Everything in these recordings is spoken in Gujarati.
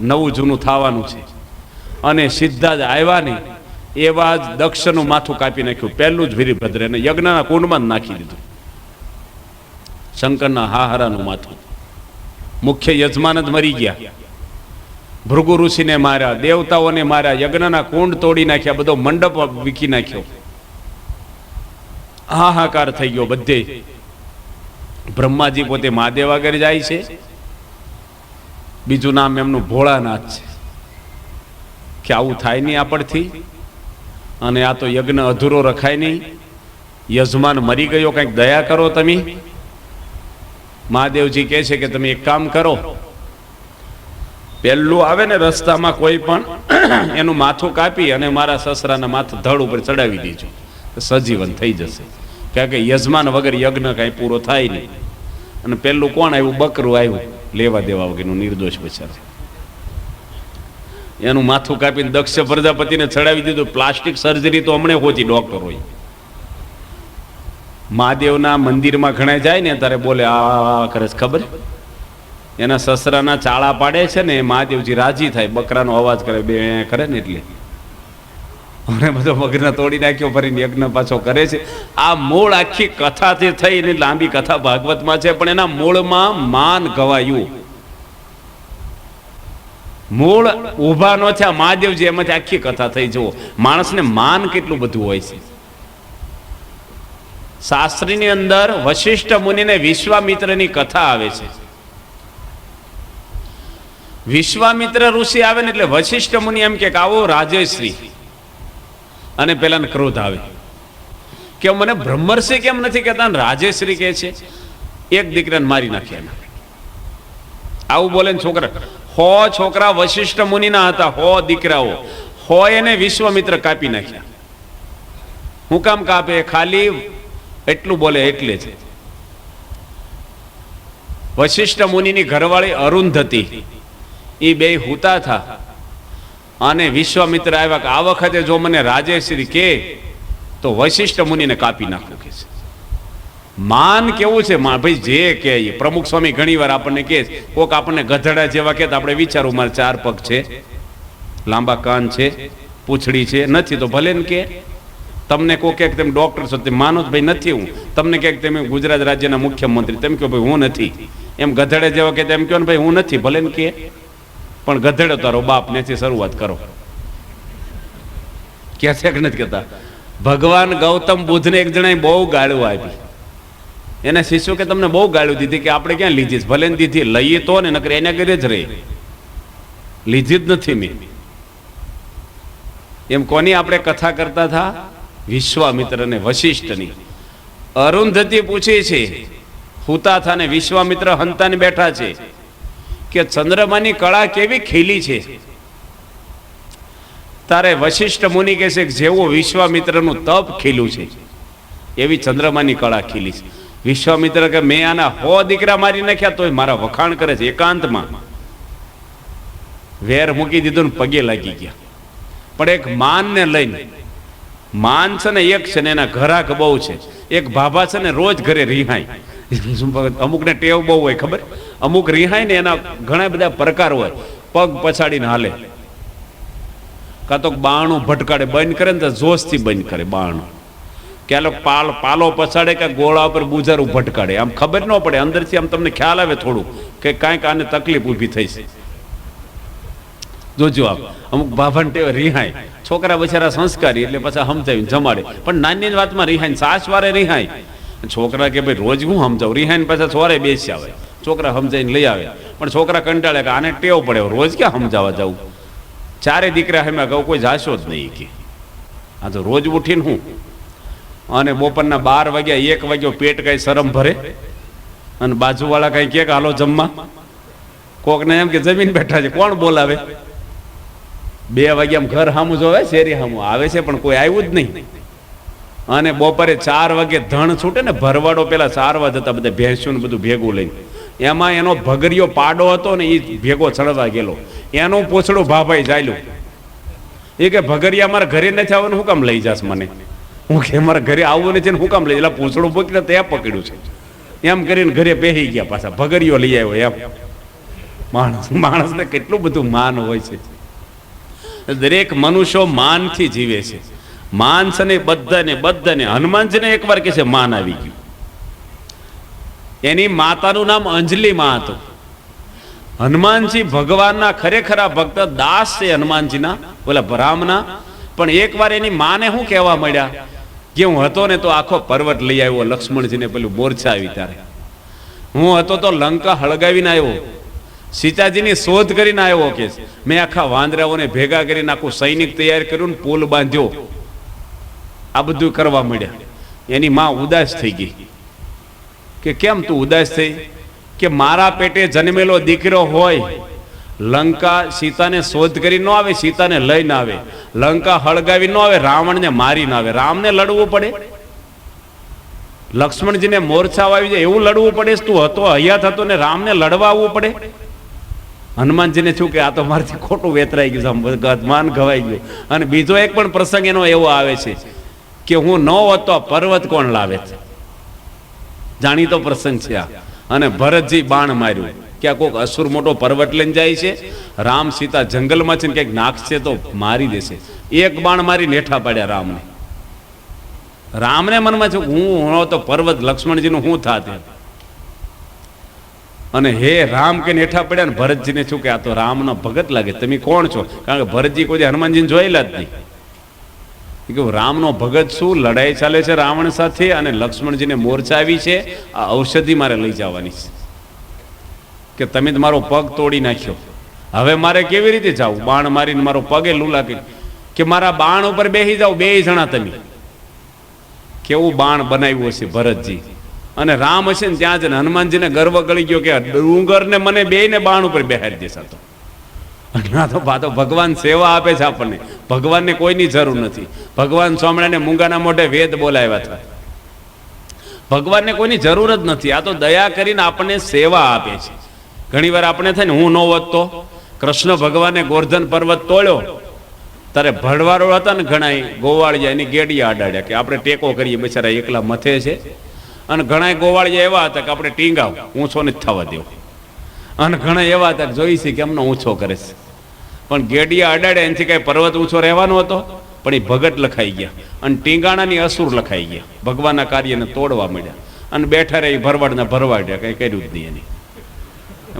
નવું જૂનું થવાનું છે. અને સીધા જ આવ્યા નહીં એવા જ દક્ષનું માથું કાપી નાખ્યું. પહેલું જ વીરભદ્રને યજ્ઞના કુંડમાં જ નાખી દીધું. શંકરના હાહારાનું માથું. મુખ્ય યજમાન જ મરી ગયા. ભૃગુ ઋષિને માર્યા, દેવતાઓને માર્યા, યજ્ઞના કુંડ તોડી નાખ્યા, બધો મંડપ વીખી નાખ્યો. હાહાકાર થઈ ગયો બધે. બ્રહ્માજી પોતે મહાદેવ આગળ જાય છે. બીજું નામ એમનું ભોળાનાથ છે. કે આવું થાય નહીં આપણથી. અને આ તો યજ્ઞ અધૂરો રખાય નહીં. યજમાન મરી ગયો, કંઈક દયા કરો તમે. મહાદેવજી કહે છે કે તમે એક કામ કરો. પહેલું આવે ને રસ્તામાં કોઈ પણ, એનું માથું કાપી અને મારા સસરાના માથું ધડ ઉપર ચડાવી દેજો. સજીવન થઈ જશે. કારણ કે યજમાન વગર યજ્ઞ કાંઈ પૂરો થાય નહીં. અને પહેલું કોણ આવ્યું? બકરું આવ્યું. લેવા દેવા વગરનું નિર્દોષ બચાર એનું માથું કાપીને દક્ષ પ્રજાપતિને ચડાવી દીધું પ્લાસ્ટિક સર્જરી તો હમણે હોતી ડોક્ટર હોય મહાદેવના મંદિરમાં ઘણા જાય ને ત્યારે બોલે આ કરે ખબર એના સસરાના ચાળા પાડે છે ને મહાદેવજી રાજી થાય બકરાનો અવાજ કરે બે કરે ને એટલે અને બધો મગ્ન તોડી નાખ્યો, ફરીને યજ્ઞ પાછો કરે છે. આ મૂળ આખી કથાથી થઈ એની લાંબી કથા ભાગવતમાં છે, પણ એના મૂળમાં માન ગવાયું. મૂળ ઊભા ન થયા, મહાદેવજી એમાંથી આખી કથા થઈ, જુઓ. માણસને માન કેટલું બધું હોય છે. શાસ્ત્રીની અંદર વશિષ્ઠ મુનિને વિશ્વામિત્રની કથા આવે છે. વિશ્વામિત્ર ઋષિ આવે ને એટલે વશિષ્ઠ મુનિ એમ કે આવો રાજેશ્રી અને પેલાને ક્રોધ આવે. કે મને બ્રહ્મર્ષિ કેમ નથી કહેતા ને રાજેશ્રી કહે છે, એક દીકરાને મારી નાખ્યા એના આવું બોલે છોકરા, હો છોકરા વશિષ્ઠ મુનિના હતા, હો દીકરાઓ, હો એને વિશ્વમિત્ર કાપી નાખ્યા. હું કામ કાપે? ખાલી એટલું બોલે એટલે છે વશિષ્ઠ મુનિની ઘરવાળી અરુંધતી એ બે હુતા થા. અને વિશ્વામિત્ર આવ્યા કે આ વખતે જો મને રાજેશ્રી કે, તો વશિષ્ઠ મુનિને કાપી નાખું કે છે. માન કેવું છે? ભાઈ, જે કે પ્રમુખ સ્વામી ઘણીવાર આપણને કે કોક આપણને ગધડા જેવા કે આપણે વિચારું, મારે ચાર પગ છે, લાંબા કાન છે, પૂંછડી છે, નથી તો ભલે ને કે તમને કોઈ કે તમે ડોક્ટર છો, તેમ માનો ભાઈ નથી હું. તમને કે તમે ગુજરાત રાજ્યના મુખ્યમંત્રી, તેમ કહો, ભાઈ, હું નથી. એમ ગધડે જેવા કે તેમ કહો ને, ભાઈ, હું નથી. ભલે ને કે પણ ગધેડો તારો બાપ નેથી શરૂઆત કરો. ક્યાં છે નથી કહેતા? ભગવાન ગૌતમ બુદ્ધને એક જણાએ બહુ ગાળું આપી. એના શિષ્યો કે તમને બહુ ગાળું દીધી કે આપણે ક્યાં લીધી? ભલે દીધી, લઈએ તો ને, નકરી એના ઘરે જ રહી લીધી જ નથી મેં. એમ કોની આપણે કથા કરતા હતા? વિશ્વામિત્ર અને વશિષ્ઠની. અરુંધતી પૂછે છે હુતાથા ને વિશ્વામિત્ર હંતાને બેઠા છે. કે ચંદ્રમાની કળા કેવી ખીલી છે? તારે વશિષ્ઠ મુનિ કહે છે કે જેવો વિશ્વામિત્રનું તપ ખીલું છે. એવી ચંદ્રમાની કળા ખીલી છે. વિશ્વામિત્ર કે મેં આના હો દીકરા મારી નાખ્યા તોય મારા વખાણ કરે છે એકાંતમાં. વેર મૂકી દીધું ને પગે લાગી ગયા. પણ એક માનને લઈને, માન છે ને એક છે ને એના ઘરાક બહુ છે. એક ભાભા છે ને રોજ ઘરે રિહાય. અમુકને ટેવ બહુ હોય, ખબર? અમુક રિહાય ને એના ઘણા બધા પ્રકાર હોય. પગ પછાડીને હાલે. કાં તો બાણું ભટકાડે, બંધ કરે ને તો જોશથી બંધ કરે બાણું. કે લોકો પાલ, પાલો પછાડે કે ગોળા ઉપર બુજારું ભટકાડે. આમ ખબર ન પડે, અંદરથી આમ તમને ખ્યાલ આવે થોડું કે કાંઈક આને તકલીફ ઊભી થઈ છે. જોજો આપ, અમુક ભાભાને ટેવ રિહાય છોકરા બચારા સંસ્કારી એટલે પાછા સમજાવીને જમાડે. પણ નાની વાતમાં રિહાય સાસ વારે રિહાય છોકરા કે ભાઈ, રોજ હું સમજાવું? રિહાઈને પાછા સોરે બેસી આવે છોકરા સમજાવીને લઈ આવે. પણ છોકરા કંટાળે કે આને ટેવ પડે. રોજ ક્યાં સમજાવવા જવું ચારે દીકરા હેમાં કહું, કોઈ જાશો જ નહીં. કે આ તો રોજ ઉઠીને હું? અને બપોરના બાર વાગ્યા, એક વાગ્યો, પેટ કઈ શરમ ભરે? અને બાજુવાળા કઈ કે, હાલો, જમવા. કોકને એમ કે, જમીન બેઠા છે. કોણ બોલાવે? બે વાગ્યા ઘર સામું જોવે, શેરી સામું આવે છે, પણ કોઈ આવ્યું જ નહીં. અને બપોરે ચાર વાગે ધણ છૂટે ને ભરવાડો પેલા ચારવા જતા બધા ભેંસ્યું ને બધું ભેગું લઈને. એમાં એનો ભગરિયો પાડો હતો ને એ ભેગો ચડવા ગયેલો. એનું પૂછડું ભાભાઈ ચાલ્યું. એ કે, ભગરિયા, મારા ઘરે નથી આવવાનું, હું કામ લઈ જાશ મને? હું કે, મારા ઘરે આવવું નથી હું કામ લઈ એટલે પૂછડું પકડ્યું તે પકડ્યું છે. એમ કરીને ઘરે બેસી ગયા પાછા. ભગરિયો લઈ આવ્યો એમ. માણસ, માણસને કેટલું બધું માન હોય છે. દરેક મનુષ્યો માનથી જીવે છે. માન છે ને બધાને બધાને, હનુમાનજીને એકવાર કે છે, માન આવી ગયું. એની માતાનું નામ અંજલિમાં હતું. હનુમાનજી ભગવાનના ખરેખરા ભક્ત દાસ છે હનુમાનજીના, ઓલા ભરામના. પણ એકવાર એની માને શું કહેવા મળ્યા કે હું હતો ને તો આખો પર્વત લઈ આવ્યો, લક્ષ્મણજીને પેલું મોરચા આવી ત્યારે. હું હતો તો લંકા હળગાવીને આવ્યો. સીતાજીની શોધ કરીને આવ્યો કે મેં આખા વાંદરાઓને ભેગા કરીને આખું સૈનિક તૈયાર કર્યું પુલ બાંધ્યો. આ બધું કરવા મળ્યા એની માં ઉદાસ થઈ ગઈ. કે કેમ તું ઉદાસ થઈ? કે મારા પેટે જન્મેલો દીકરો હોય? લંકા સીતાને શોધ કરી ન આવે, સીતાને લઈ ના આવે. લંકા હળગાવી ન આવે, રાવણને મારી ના આવે. રામને લડવું પડે? લક્ષ્મણજીને મોરછા આવી જાય, એવું લડવું પડે તું હતો, હયાત હતો ને રામને લડવા આવવું પડે? હનુમાનજીને શું કે, આ તો મારાથી ખોટું વેતરાઈ ગયું માન ઘવાઈ ગયું. અને બીજો એક પણ પ્રસંગ એનો એવો આવે છે કે હું ન હોત તો આ પર્વત કોણ લાવે છે? જાણીતો પ્રસંગ છે આ. અને ભરતજી બાણ માર્યું. કે આ કોઈક અસુર મોટો પર્વત લઈને જાય છે. રામ સીતા જંગલમાં છે ને ક્યાંક નાખશે તો મારી દેશે. એક બાણ મારી નેઠા પાડ્યા રામને. રામને મનમાં છે, હું હોણો તો પર્વત લક્ષ્મણજીનું હું થાતે અને હે રામ કે નેઠા પડ્યા ને ભરતજીને શું કે, આ તો રામનો ભગત લાગે. તમે કોણ છો? કારણ કે ભરતજી કોઈ હનુમાનજીને જોયેલા જ નહીં. કહ્યું રામનો ભગત શું? લડાઈ ચાલે છે રાવણ સાથે અને લક્ષ્મણજીને મોરચા આવી છે. આ ઔષધિ મારે લઈ જવાની છે. કે તમે મારો પગ તોડી નાખ્યો. હવે મારે કેવી રીતે જાવ? બાણ મારીને મારો પગે લૂલા કરી. કે મારા બાણ ઉપર બેસી જાઓ, બે જણા તમે. કેવું બાણ બનાવ્યું હશે ભરતજી? અને રામ હશે ને ત્યાં જ હનુમાનજીને ગર્વ ગળી ગયો કે ડુંગરને મને બે ને બાણ ઉપર બેહાડી દેશે આ તો બા તો ભગવાન સેવા આપે છે આપણને. ભગવાનને કોઈની જરૂર નથી. ભગવાન સ્વામણાને મૂંગાના મોઢે વેદ બોલાવ્યા હતા. ભગવાનને કોઈની જરૂર જ નથી. આ તો દયા કરીને આપણને સેવા આપે છે. ઘણીવાર આપણે થાય ને, હું ન વધતો. કૃષ્ણ ભગવાને ગોર્ધન પર્વત તોડ્યો. તારે ભડવારો હતા ને ઘણા ગોવાળિયા એની ગેડિયા અડાડ્યા કે આપણે ટેકો કરીએ, બિચારા એકલા મથે છે. અને ઘણા ગોવાળિયા એવા હતા કે આપણે ટીંગાવ, ઊંચો નથી થવા દેવો. અને ઘણા એવા હતા જોઈ છે કે એમનો ઊંચો કરે છે. પણ ગેડિયા અડાડે એનાથી કઈ પર્વત ઊંચો રહેવાનો હતો? પણ એ ભગત લખાઈ ગયા અને ટીંગાણાની અસુર લખાઈ ગયા. ભગવાનના કાર્યને તોડવા મળ્યા અને બેઠા રહી ભરવાડને ભરવાડ્યા કઈ કર્યું જ નહીં એની.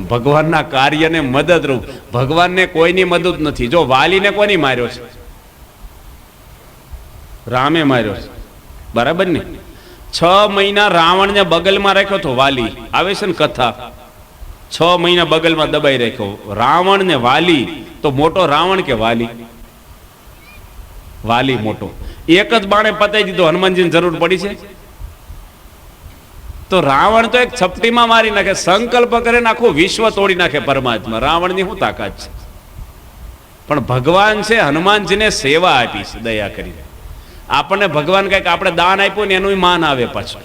ભગવાનના કાર્યને મદદરૂપ. ભગવાનને કોઈની મદદ નથી. જો વાલીને કોની માર્યો છે? રામે માર્યો છે. બરાબર ને? છ મહિના રાવણને બગલમાં રાખ્યો તો વાલી. આવે છે ને કથા? છ મહિના બગલમાં દબાઈ રાખ્યો. રાવણ ને વાલી તો મોટો રાવણ કે વાલી? વાલી મોટો. એક જ બાણે પતાઈ દીધો, હનુમાનજીની જરૂર પડી છે? તો રાવણ તો એક છપટીમાં મારી નાખે, સંકલ્પ કરે આખું વિશ્વ તોડી નાખે પરમાત્મા. રાવણની શું તાકાત છે? પણ ભગવાન છે, હનુમાનજીને સેવા આપી છે, દયા કરીને આપણને ભગવાન કંઈક આપણે દાન આપ્યું ને એનું માન આવે પાછું.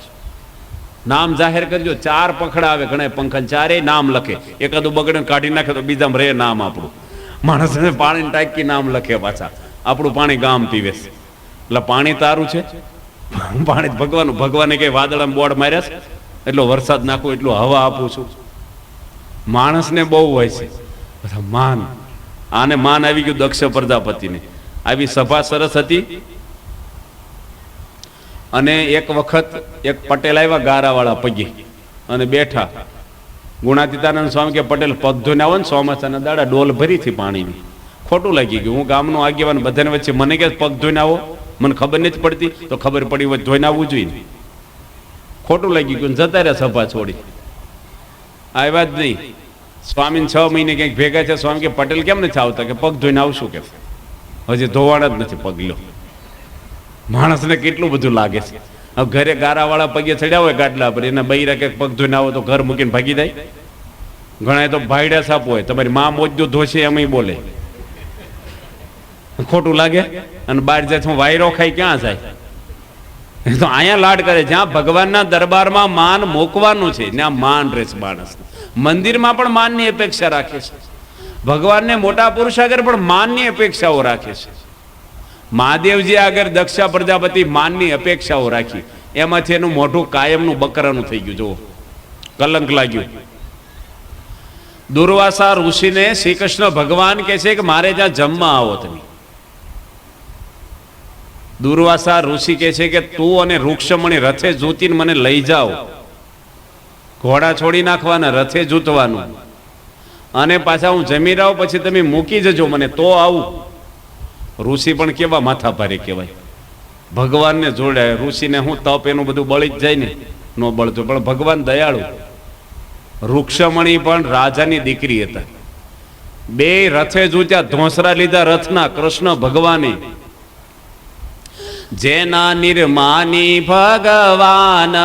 નામ જાહેર કરજો, ચાર પંખડા આવે ઘણા પંખા ચારેય નામ લખે. એકાદું બગડે કાઢી નાખે તો બીજામાં રહે નામ આપણું. માણસને પાણીની ટાંકી નામ લખે પાછા. આપણું પાણી ગામ પીવે છે. એટલે પાણી તારું છે? પાણી ભગવાન, ભગવાને કઈ વાદળામાં બોર્ડ માર્યા છે? એટલો વરસાદ નાખું, એટલું હવા આપું છું. માણસને બહુ હોય છે. માન. આને માન આવી ગયું દક્ષ પ્રજાપતિને. આવી સભા સરસ હતી. અને એક વખત એક પટેલ આવ્યા ગારાવાળા પગી. અને બેઠા. ગુણાતીતાનંદ સ્વામી કે પટેલ પગ ધોઈને આવો ને ચોમાસાના દાડા ડોલ ભરી હતી પાણીની. ખોટું લાગી ગયું. હું ગામનો આગેવાન, બધાને વચ્ચે મને કે પગ ધોઈને આવો. મને ખબર નથી પડતી, તો ખબર પડી હોય ધોઈને આવવું જોઈએ ખોટું લાગી ગયું. જતા રહ્યા સભા છોડી. આવ્યા જ નહીં. સ્વામી છ મહિને ક્યાંક ભેગા છે સ્વામી કે, પટેલ કેમ નથી આવતા? કે પગ ધોઈને આવશું. કે, હજી ધોવાના જ નથી પગલો. માણસને કેટલું બધું લાગે છે. ઘરે ગારાવાળા પગે ચડ્યા હોય ગાડલા પર, એના બૈરા કે પગ ધોઈને આવો તો ઘર મૂકીને ભાગી જાય. ઘણા તો ભાઈડા સાપ હોય, તમારી મા મોજજો ધોશે એમ બોલે. ખોટું લાગે? અને બહાર જાય તો વાયરો ખાઈ ક્યાં જાય? તો અહીંયા લાડ કરે, જ્યાં ભગવાનના દરબારમાં માન મૂકવાનું છે, ત્યાં માન રહેશે માણસ. મંદિરમાં પણ માનની અપેક્ષા રાખે છે. ભગવાનને મોટા પુરુષ આગળ પણ માનની અપેક્ષાઓ રાખે છે. મહાદેવજી આગળ દક્ષા પ્રજાપતિ માનની અપેક્ષાઓ રાખી. એમાંથી એનું મોઢું કાયમનું બકરાનું થઈ ગયું જો કલંક લાગ્યું. દુર્વાસા ઋષિને શ્રી કૃષ્ણ ભગવાન કહે છે કે મારે ત્યાં જમવા આવો તમે. દુર્વાસા ઋષિ કહે છે કે તું અને વૃક્ષમણી રથે જૂતીને મને લઈ જાઓ. ઘોડા છોડી નાખવાના, રથે જૂતવાનું. અને પાછા હું જમી રહું પછી તમે મૂકી જજો, મને તો આવું. ઋષિ પણ કેવા માથા ભારે કહેવાય. ભગવાનને જોડે ઋષિને હું તપ એનું બધું બળી જ જાય ને, ન બળતું. પણ ભગવાન દયાળુ. વૃક્ષમણી પણ રાજાની દીકરી હતા. બે રથે જૂત્યા ધોંસરા લીધા રથના, કૃષ્ણ ભગવાને. જેના નિર્માની ભગવાન,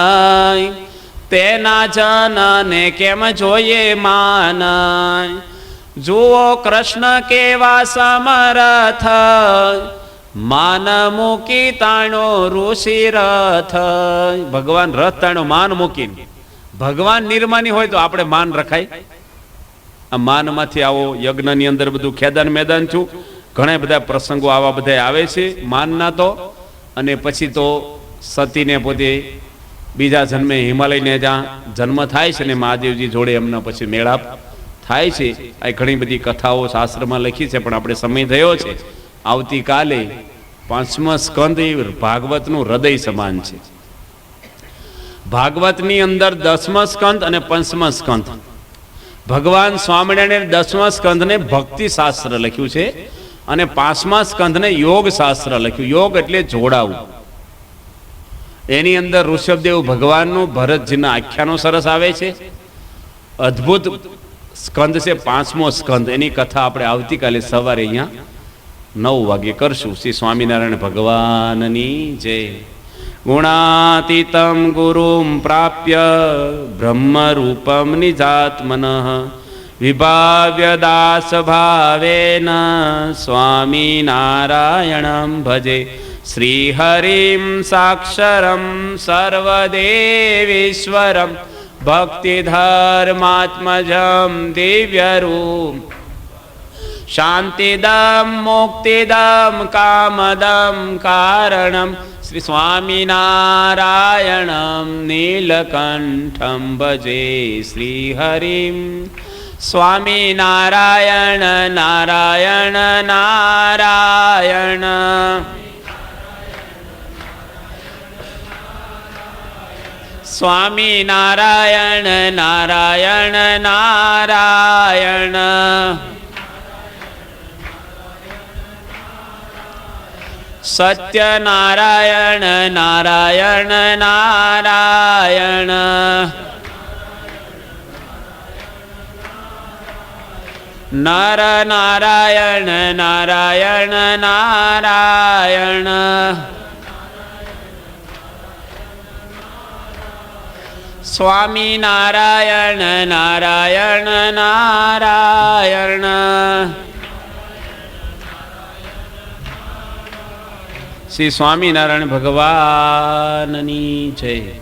તેના જનને કેમ જોઈએ માન જુઓ કૃષ્ણ કેવા સમરથ, માન મૂકી તાણો ઋષિ રથ. ભગવાન રથ તાણો માન મૂકીને. ભગવાન નિર્માની હોય તો આપણે માન રખાય. આ માનમાંથી આવો યજ્ઞની અંદર બધું ખેદાન મેદાન છું. ઘણા બધા પ્રસંગો આવા બધા આવે છે માનના તો. અને પછી તો સતીને પોતે બીજા જન્મે હિમાલયને જ્યાં જન્મ થાય છે ને મહાદેવજી જોડે એમના પછી મેળાપ. થાય છે. આ ઘણી બધી કથાઓ શાસ્ત્રમાં લખી છે, પણ આપણે સમય થયો છે. આવતીકાલે પાંચમા સ્કંદ એ ભાગવતનું હૃદય સમાન છે. ભાગવતની અંદર દસમા સ્કંદ અને પંચમા સ્કંદ. ભગવાન સ્વામિનારાયણે દસમા સ્કંદને ભક્તિ શાસ્ત્ર લખ્યું છે અને પાંચમા સ્કંદને યોગ શાસ્ત્ર લખ્યું. યોગ એટલે જોડાવું. એની અંદર ઋષભદેવ ભગવાનનું ભરતજીના આખ્યાનો સરસ આવે છે. અદ્ભુત સ્કંદ છે, પાંચમો સ્કંદ. એની કથા આપણે આવતીકાલે સવારે અહીંયા નવ વાગે કરશું. શ્રી સ્વામિનારાયણ ભગવાનની જય. ગુણાતીતમ ગુરુમ પ્રાપ્ય બ્રહ્મરૂપમ નિજાત્મન. વિભાવ્ય દાસ ભાવેન સ્વામિનારાયણમ ભજે. શ્રીહરિમ સાક્ષરમ સર્વદેવીશ્વરમ. ભક્તિધર્માત્મજમ દિવ્યરૂપ શાંતિદમ મુક્તિદમ કામદમ કારણમ શ્રી સ્વામિનારાયણમ નીલકંઠમ ભજે શ્રી હરિમ સ્વામિનારાયણ નારાયણ નારાયણ સ્વામિનારાયણ નારાયણ નારાયણ સત્યનારાયણ નારાયણ નારાયણ. નર નારાયણ નારાયણ નારાયણ. સ્વામિનારાયણ નારાયણ નારાયણ. શ્રી સ્વામિનારાયણ ભગવાનની જય.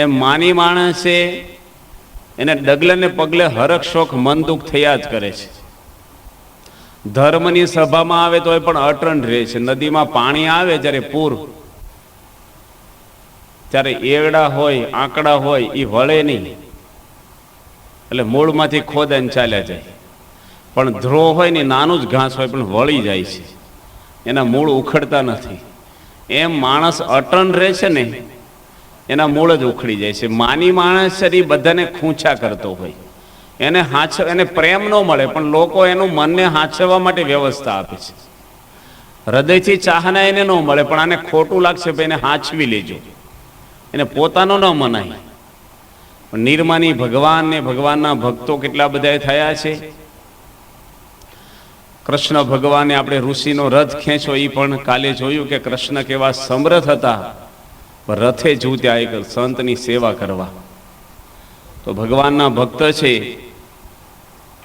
એમ માની માણસે એને ડગલે ને પગલે હરખ શોખ મન દુઃખ થયા જ કરે છે. ધર્મની સભામાં આવે તો એ પણ અટણ રહે છે. નદીમાં પાણી આવે જ્યારે પૂર. ત્યારે એવડા હોય, આંકડા હોય એ વળે નહીં. એટલે મૂળમાંથી ખોદાઈને ચાલ્યા જાય. પણ ધ્રો હોય ને નાનું જ ઘાસ હોય પણ વળી જાય છે. એના મૂળ ઉખડતા નથી. એમ માણસ અટણ રહે છે ને એના મૂળ જ ઉખડી જાય છે. માની માણસ એ બધાને ખૂંચા કરતો હોય. એને હાચ, એને પ્રેમ ન મળે, પણ લોકો એનું મનને હાંચવા માટે વ્યવસ્થા આપે છે. હૃદયથી ચાહના એને ન મળે, પણ આને ખોટું લાગશે એને હાંચવી લેજો. એને પોતાનો ન મનાય. પણ નિર્માની ભગવાન ને ભગવાનના ભક્તો કેટલા બધા થયા છે? કૃષ્ણ ભગવાને આપણે ઋષિનો રથ ખેંચો એ પણ કાલે જોયું કે કૃષ્ણ કેવા સમર્થ હતા. પણ રથે જૂત્યા એક સંતની સેવા કરવા. તો ભગવાનના ભક્ત છે,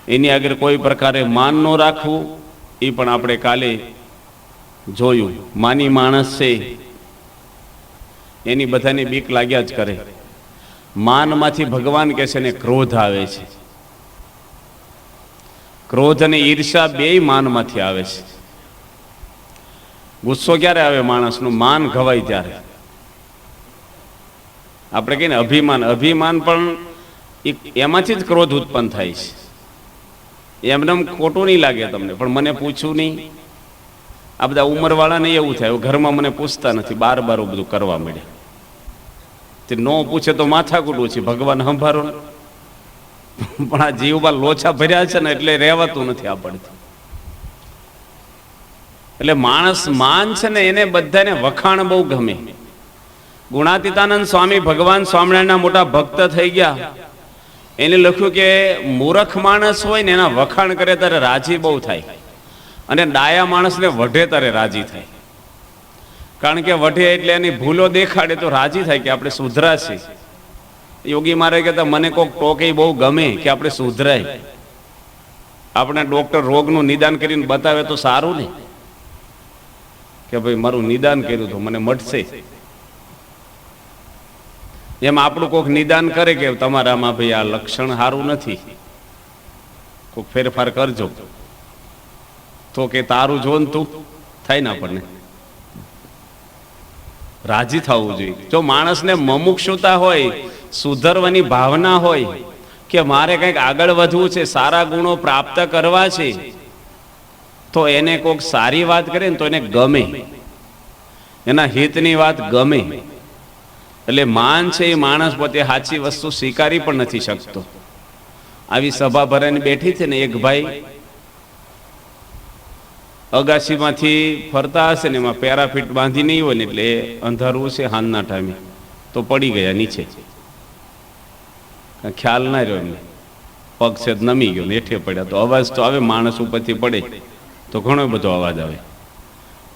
એની આગળ કોઈ પ્રકારે માન ન રાખવું, એ પણ આપણે કાલે જોયું. માની માણસ છે, એની બધાને બીક લાગ્યા જ કરે. માનમાંથી ભગવાન કહે છે ને, ક્રોધ આવે છે. ક્રોધ અને ઈર્ષા બેય માનમાંથી આવે છે. ગુસ્સો ક્યારે આવે માણસનું? માન ઘવાય ત્યારે. આપણે કહીએ ને, અભિમાન. અભિમાન પણ એમાંથી જ ક્રોધ ઉત્પન્ન થાય છે. એમને ખોટું નહીં લાગે તમને. પણ મને પૂછવું નહીં. આ બધા ઉંમરવાળાને એવું થાય. ઘરમાં મને પૂછતા નથી. બાર બાર બધું કરવા મળે તે ન પૂછે તો માથાકૂટ છે ભગવાન સંભારો પણ આ જીવમાં લોચા ભર્યા છે ને એટલે રહેવાતું નથી આપણથી એટલે માણસ માન છે ને, એને બધાને વખાણ બહુ ગમે. ગુણાતીતાનંદ સ્વામી ભગવાન સ્વામિનારાયણના મોટા ભક્ત થઈ ગયા. એને લખ્યું કે, મૂરખ માણસ હોય ને એના વખાણ કરે ત્યારે રાજી બહુ થાય. અને ડાયા માણસને વઢે ત્યારે રાજી થાય. કારણ કે વઢે એટલે એની ભૂલો દેખાડે તો રાજી થાય કે આપણે સુધરાશે. યોગી મારે કહેતા, મને કોક ટોકે બહુ ગમે કે આપણે સુધરાય. આપણે ડોક્ટર રોગનું નિદાન કરીને બતાવે તો સારું ને. કે ભાઈ, મારું નિદાન કર્યું તો, મને મટશે. એમ આપણું કોઈક નિદાન કરે કે તમારામાં ભાઈ આ લક્ષણ સારું નથી. કોઈક ફેરફાર કરજો. તો કે તારું જો તું, થાય ને આપણને. રાજી થવું જોઈએ. જો માણસને મમુક્ષુતા હોય, સુધરવાની ભાવના હોય, કે મારે કંઈક આગળ વધવું છે, સારા ગુણો પ્રાપ્ત કરવા છે, તો એને કોઈક સારી વાત કરે ને તો એને ગમે. એના હિતની વાત ગમે. એટલે માન છે એ માણસ પોતે સાચી વસ્તુ સ્વીકારી પણ નથી શકતો. આવી સભા ભરાઈને બેઠી છે ને એક ભાઈ, અગાસીમાંથી ફરતા હશે ને એમાં પેરાફીટ બાંધી નહીં હોય ને એટલે અંધારું છે હાનના ટાઈમે, તો પડી ગયા નીચે. ખ્યાલ ના રહ્યો એમને. પગ છે નમી ગયો નેઠે પડ્યા. તો અવાજ તો આવે, માણસ ઉપરથી પડે. તો ઘણો બધો અવાજ આવે.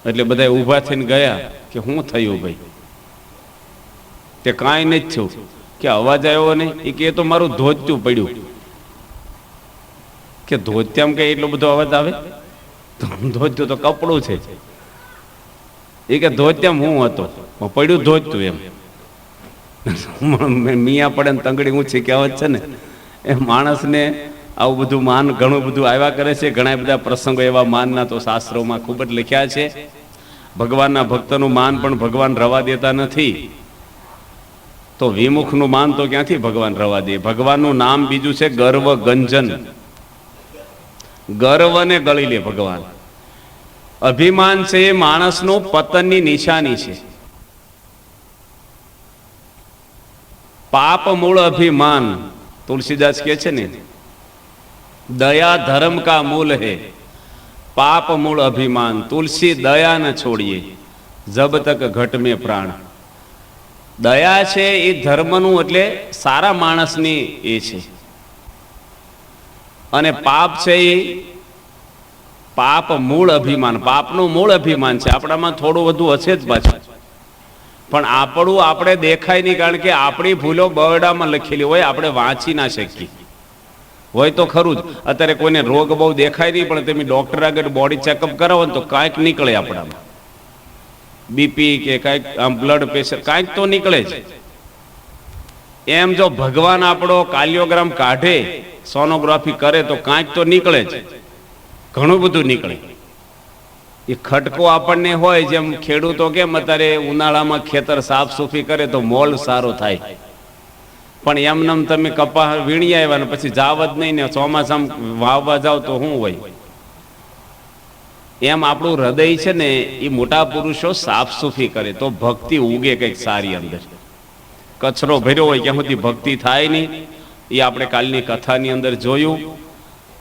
એટલે બધા ઊભા થઈને ગયા કે શું થયું ભાઈ? તે કાંઈ નથી થયું. કે અવાજ આવ્યો ને એ કે તો મારું ધોત્યું પડ્યું. કે ધોત્યામ કે એટલો બધો અવાજ આવે? ધોત્યું તો કપડું છે. એ કે ધોત્યામ હું હતો. પડ્યું ધોત્યું એમ. મિયા પડે ને તંગડી ઊંચી કહેવત છે ને, એ માણસને આવું બધું માન ઘણું બધું આવ્યા કરે છે. ઘણા બધા પ્રસંગો એવા માનના તો શાસ્ત્રોમાં ખૂબ જ લખ્યા છે. ભગવાનના ભક્તનું માન પણ ભગવાન રવા દેતા નથી. તો વિમુખનું માન તો ક્યાંથી ભગવાન રવા દે? ભગવાનનું નામ બીજું છે ગર્વ ગંજન ગર્વને ગળી લે ભગવાન. અભિમાન છે એ માણસનું પતનની નિશાની છે. પાપ મૂળ અભિમાન, તુલસીદાસ કે છે ને, દયા ધર્મ કા મૂલ હે. પાપ મૂળ અભિમાન, તુલસી દયા ન છોડીએ. જબ તક ઘટ મેં પ્રાણ. દયા છે એ ધર્મનું એટલે સારા માણસની એ છે. અને પાપ છે એ પાપ મૂળ અભિમાન. પાપનું મૂળ અભિમાન છે. આપણામાં થોડું વધુ હશે જ પાછું. પણ આપણું આપણે દેખાય નહીં કારણ કે આપણી ભૂલો બરડામાં લખેલી હોય, આપણે વાંચી ના શકીએ. હોય તો ખરું જ. અત્યારે કોઈને રોગ બહુ દેખાય નહીં, પણ તમે ડોક્ટર આગળ બોડી ચેકઅપ કરાવો ને તો કાંઈક નીકળે આપણામાં. બીપી કે કાંઈક, આમ બ્લડ પ્રેશર કાંઈક તો નીકળે જ. એમ જો ભગવાન આપણો કાલિયોગ્રામ કાઢે સોનોગ્રાફી કરે તો કાંઈક તો નીકળે જ. ઘણું બધું નીકળે. એ ખટકો આપણને હોય જેમ ખેડૂતો કેમ અત્યારે ઉનાળામાં ખેતર સાફ સુફી કરે તો મોલ સારો થાય. પણ એમનેમ તમે કપા વીણી આવ્યા ને પછી જાવ જ નહીં ને ચોમાસામાં વાવવા જાવ તો શું હોય? એમ આપણું હૃદય છે ને, એ મોટા પુરુષો સાફ સુફી કરે, તો ભક્તિ ઉગે કંઈક સારી અંદર. કચરો ભર્યો હોય ક્યાં સુધી ભક્તિ થાય નહીં. એ આપણે કાલની કથાની અંદર જોયું.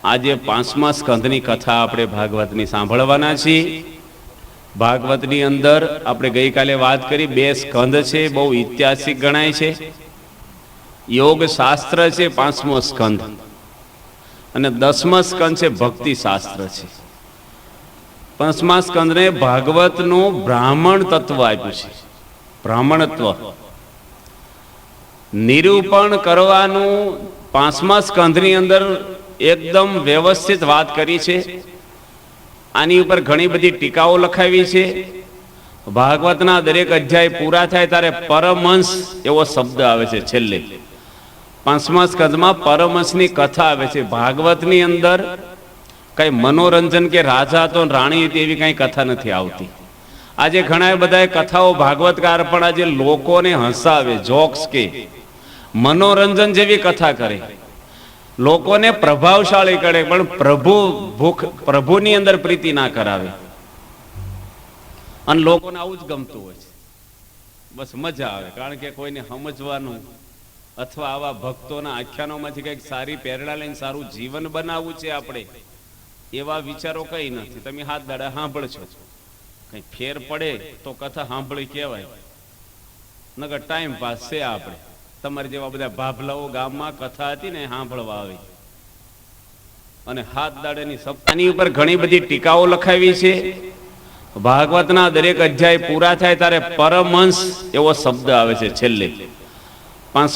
આજે પાંચમા સ્કંધની કથા આપણે ભાગવતની સાંભળવાના છીએ. ભાગવતની અંદર આપણે ગઈકાલે વાત કરી, બે સ્કંધ છે, બહુ ઐતિહાસિક ગણાય છે. યોગ શાસ્ત્ર છે પાંચમો સ્કંધ. અને દસમા સ્કંદ છે ભક્તિ શાસ્ત્ર છે. પાંચમા સ્કંદને ભાગવતનું બ્રાહ્મણ તત્વ આપ્યું છે. બ્રાહ્મણત્વ. નિરૂપણ કરવાનું પાંચમા સ્કંધની અંદર એકદમ વ્યવસ્થિત વાત કરી છે. આની ઉપર ઘણી બધી ટીકાઓ લખાવી છે. ભાગવતના દરેક અધ્યાય પૂરા થાય ત્યારે પરમહંસ એવો શબ્દ આવે છે છેલ્લે. પાંચમા સ્કંદમાં પરમહંસની કથા આવે છે. ભાગવતની અંદર કઈ મનોરંજન કે રાજા હતો રાણી હતી એવી કઈ કથા નથી આવતી. આજે ઘણા બધા કથાઓ ભાગવતકાર પણ આજે લોકોને હસાવે, જોક્સ કે. મનોરંજન જેવી કથા કરે. લોકોને પ્રભાવશાળી કરે, પણ પ્રભુ ભૂખ, પ્રભુની અંદર પ્રીતિ ના કરાવે. અને લોકોને આવું જ ગમતું હોય છે. બસ મજા આવે, કારણ કે કોઈને સમજવાનું અથવા આવા ભક્તોના આખ્યાનોમાંથી કંઈક સારી પ્રેરણા લઈને સારું જીવન બનાવવું છે આપણે. એવા વિચારો કઈ નથી. તમે હાથ દાડા સાંભળશો. કઈ ફેર પડે તો કથા સાંભળી કહેવાય. નગર ટાઈમ પાસ છે આપણે. તમારે જેવા બધા ભાભલાઓ ગામમાં કથા હતી ને સાંભળવા આવી. અને હાથ દાડેની સપ્તાહની ઉપર ઘણી બધી ટીકાઓ લખાવી છે. ભાગવતના દરેક અધ્યાય પૂરા થાય ત્યારે પરમહંસ એવો શબ્દ આવે છે છેલ્લે. પાંચમા